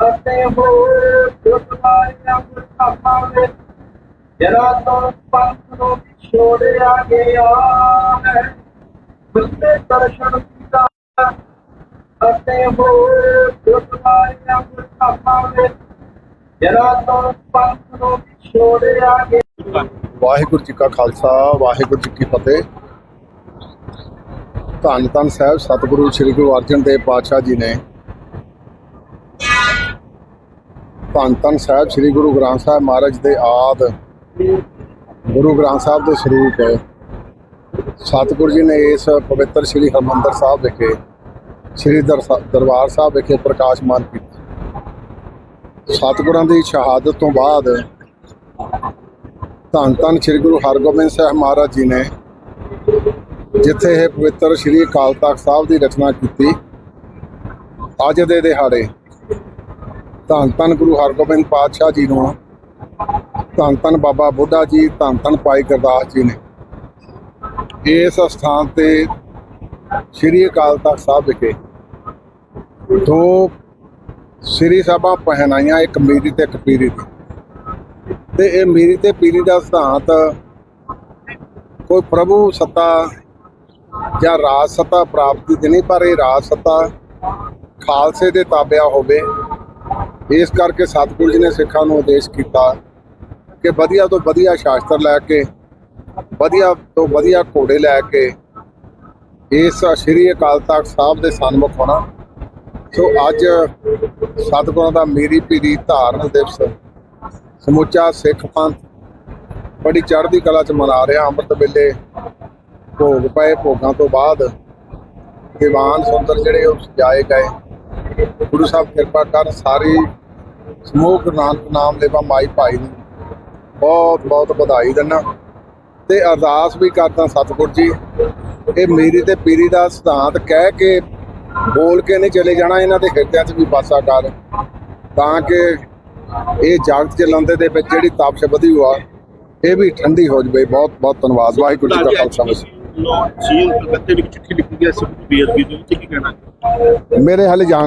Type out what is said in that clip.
ਅਤੇ ਹੋ ਜੁਟਵਾਇਆ ਮੁਸਤਾਫਾ ਜਰਾ ਤੋਂ ਪੰਥ ਨੂੰ ਛੋੜਿਆ ਗਿਆ ਹੈ। ਬੰਦੇ ਦਰਸ਼ਨ ਕੀਤਾ ਅਤੇ ਹੋ ਜੁਟਵਾਇਆ ਮੁਸਤਾਫਾ ਜਰਾ ਤੋਂ ਪੰਥ ਨੂੰ ਛੋੜਿਆ ਗਿਆ ਵਾਹਿਗੁਰੂ ਜੀ ਕਾ ਖਾਲਸਾ, ਵਾਹਿਗੁਰੂ ਜੀ ਕੀ ਫਤਿਹ। ਧੰਨ ਧੰਨ ਸਾਹਿਬ, ਸਤਿਗੁਰੂ ਸ੍ਰੀ ਗੁਰੂ ਅਰਜਨ ਦੇਵ ਪਾਤਸ਼ਾਹ ਜੀ ਨੇ ਧੰਨ ਧੰਨ ਸਾਹਿਬ, ਸ੍ਰੀ ਗੁਰੂ ਗ੍ਰੰਥ ਸਾਹਿਬ ਮਹਾਰਾਜ ਦੇ ਆਦ। ਗੁਰੂ ਗ੍ਰੰਥ ਸਾਹਿਬ ਦੇ ਸਰੂਪ ਸਤਿਗੁਰੂ ਜੀ ਨੇ ਇਸ ਪਵਿੱਤਰ ਸ੍ਰੀ ਹਰਿਮੰਦਰ ਸਾਹਿਬ ਵਿਖੇ, ਸ੍ਰੀ ਦਰਸਾ- ਦਰਬਾਰ ਸਾਹਿਬ ਵਿਖੇ ਪ੍ਰਕਾਸ਼ਮਾਨ ਕੀਤਾ। ਸਤਿਗੁਰਾਂ ਦੀ ਸ਼ਹਾਦਤ ਤੋਂ ਬਾਅਦ ਧੰਨ ਧੰਨ ਸ੍ਰੀ ਗੁਰੂ ਹਰਗੋਬਿੰਦ ਸਾਹਿਬ ਮਹਾਰਾਜ ਜੀ ਨੇ ਜਿੱਥੇ ਇਹ ਪਵਿੱਤਰ ਸ੍ਰੀ ਅਕਾਲ ਤਖਤ ਸਾਹਿਬ ਦੀ ਰਚਨਾ ਕੀਤੀ, ਅੱਜ ਦੇ ਦਿਹਾੜੇ ਧੰਨ ਧੰਨ ਗੁਰੂ ਹਰਗੋਬਿੰਦ ਪਾਤਸ਼ਾਹ ਜੀ ਨੂੰ। ਧੰਨ ਧੰਨ ਬਾਬਾ ਬੁੱਢਾ ਜੀ, ਧੰਨ ਧੰਨ ਭਾਈ ਗੁਰਦਾਸ ਜੀ ਨੇ। ਇਸ ਸਥਾਨ ਤੇ ਸ੍ਰੀ ਅਕਾਲ ਤਖਤ ਸਾਹਿਬ ਵਿਖੇ ਦੋ ਸ੍ਰੀ ਸਭਾ ਪਹਿਨਾਈਆਂ, ਇੱਕ ਮੀਰੀ ਤੇ ਇੱਕ ਪੀਰੀ ਦੀ। ਤੇ ਇਹ ਮੀਰੀ ਤੇ ਪੀਰੀ ਦਾ ਸਿਧਾਂਤ ਕੋਈ ਪ੍ਰਭੂ ਸੱਤਾ ਜਾਂ ਰਾਜ ਸੱਤਾ ਪ੍ਰਾਪਤੀ ਦੀ ਨਹੀਂ, ਪਰ ਇਹ ਰਾਜ ਸੱਤਾ ਖਾਲਸੇ ਦੇ ਤਾਬਿਆ ਹੋਵੇ। ਇਸ ਕਰਕੇ ਸਤਿਗੁਰੂ ਜੀ ਨੇ ਸਿੱਖਾਂ ਨੂੰ ਆਦੇਸ਼ ਕੀਤਾ ਕਿ ਵਧੀਆ ਤੋਂ ਵਧੀਆ ਸ਼ਾਸਤਰ ਲੈ ਕੇ, ਵਧੀਆ ਤੋਂ ਵਧੀਆ ਘੋੜੇ ਲੈ ਕੇ, ਇਸ ਸ੍ਰੀ ਅਕਾਲ ਤਖਤ ਸਾਹਿਬ ਦੇ ਸਨਮੁਖ ਹੋਣਾ। ਸੋ ਅੱਜ ਸਤਿਗੁਰਾਂ ਦਾ ਮੇਰੀ ਪੀਰੀ ਧਾਰਨ ਦਿਵਸ, ਸਮੁੱਚਾ ਸਿੱਖ ਪੰਥ ਬੜੀ ਚੜ੍ਹਦੀ ਕਲਾ ਚ ਮਨਾ ਰਿਹਾ ਅੰਮ੍ਰਿਤ ਵੇਲੇ, ਭੋਗ ਪਏ ਭੋਗਾਂ ਤੋਂ ਬਾਅਦ ਦੀਵਾਨ ਸੁੰਦਰ ਜਿਹੜੇ ਉਹ ਸਜਾਏ ਗਏ। ਗੁਰੂ ਸਾਹਿਬ ਕਿਰਪਾ ਕਰ ਸਾਰੀ ਸਮੂਹ ਗੁਰੂ ਨਾਨਕ ਨਾਮ ਲੈਵਾ ਮਾਈ ਭਾਈ ਨੂੰ ਬਹੁਤ ਬਹੁਤ ਵਧਾਈ ਦਿੰਦਾ। ਤੇ ਅਰਦਾਸ ਵੀ ਕਰਦਾ ਸਤਿਗੁਰ ਜੀ। ਇਹ ਮੇਰੀ ਤੇ ਪੀਰੀ ਦਾ ਸਿਧਾਂਤ ਕਹਿ ਕੇ ਬੋਲ ਕੇ ਨਹੀਂ ਚਲੇ ਜਾਣਾ ਇਹਨਾਂ ਦੇ ਹਿਰਦਿਆਂ 'ਚ ਵੀ ਵਾਸਾ ਕਰ। ਤਾਂ ਕਿ ਇਹ ਜਗਤ ਚਲਾਉਂਦੇ ਦੇ ਵਿੱਚ ਜਿਹੜੀ ਤਾਪਸ਼ ਵਧੀ ਹੋਆ ਇਹ ਵੀ ਠੰਡੀ ਹੋ ਜਵੇ। ਬਹੁਤ ਬਹੁਤ ਧੰਨਵਾਦ। ਵਾਹਿਗੁਰੂ ਜੀ ਕਾ ਖਾਲਸਾ। ਵਾਹਿਗੁਰੂ ਸੀਲ ਕਲਕੱਤੇ ਵਿੱਚ ਚਿੱਠੀ ਲਿਖੀ ਗਈ ਸੀ ਬੀਐਸਪੀ ਦੇ ਵਿੱਚ। ਕੀ ਕਹਿਣਾ? ਮੇਰੇ ਹਾਲੇ ਜਾਣ